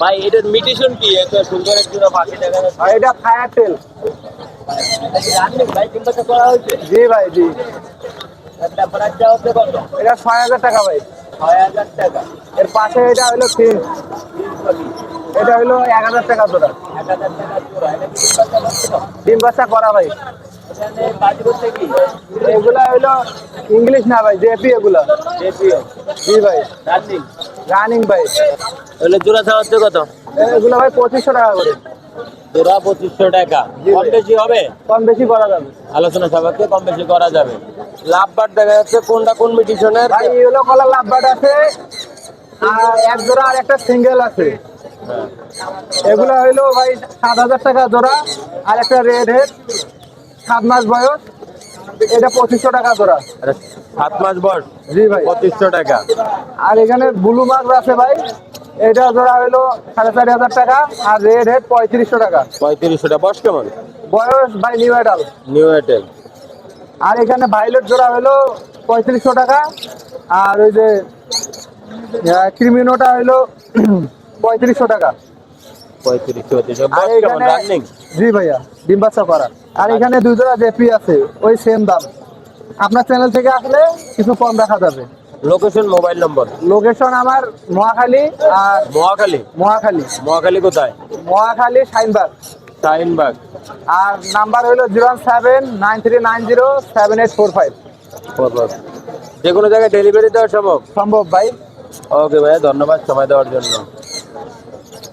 ভাই এটার মিটিশন কি? এত সুন্দর এক জোড়া পাখি দেখা যাচ্ছে। আর এটা ফায়ার টেল। ভাই কিন্তু তো করা হয়েছে? জি ভাই জি। একটা প্রাইসটা হচ্ছে কত? এটা ছয় হাজার টাকা ভাই। ছয় হাজার টাকা। এর পাশে এটা হলো ফিন্স এটা হলো এক হাজার টাকা জোড়া। এক হাজার টাকা জোড়া। এটা ডিম বাচ্চা করা ভাই। এগুলা হলো ইংলিশ না ভাই জেপি এগুলা। জি ভাই। রানিং রানিং ভাই। তাহলে জোড়া ছাড়া হচ্ছে কত? এগুলো ভাই পঁচিশশো টাকা করে। জোড়া পঁচিশশো টাকা। কম বেশি হবে? কম বেশি করা যাবে। আলোচনা সাপেক্ষে কম বেশি করা যাবে। লাভবার দেখা যাচ্ছে কোনটা কোন মিটিশনের ভাই ইয়েলো কালার লাভবাট আছে আর এক জোড়া আর একটা সিঙ্গেল আছে। এগুলো হইল ভাই সাত হাজার টাকা জোড়া আর একটা রেড হেড সাত মাস বয়স এটা পঁচিশশো টাকা জোড়া সাত মাস বয়স? জি ভাই। পঁচিশশো টাকা। আর এখানে ব্লু মার্ক আছে ভাই এটা জোড়া হইল সাড়ে চারি হাজার টাকা আর রেড হেড পঁয়ত্রিশশো টাকা। পঁয়ত্রিশশো টাকা। বয়স কেমন? বয়স ভাই নিউ এডাল নিউ এয়ারটেল আর এখানে ভাইলেট জোড়া হলো পঁয়ত্রিশশো টাকা আর ওই যে ক্রিমিনোটা হইল পঁয়ত্রিশশো টাকা। আর এখানে রানিং জি ভাইয়া ডিম বাচ্চা করা আর এখানে দুই জোড়া জেপি আছে ওই সেম দাম। আপনার চ্যানেল থেকে আসলে কিছু কম রাখা যাবে। লোকেশন মোবাইল নম্বর লোকেশন আমার মহাখালী আর মহাখালী? মহাখালী। মহাখালী কোথায়? মহাখালী শাইনবাগ শাহিনবাগ। আর নাম্বার হলো zero seven nine three nine zero seven eight four five. যে কোনো জায়গায় ডেলিভারি দেওয়া সম্ভব? সম্ভব ভাই। ওকে ভাইয়া ধন্যবাদ সময় দেওয়ার জন্য।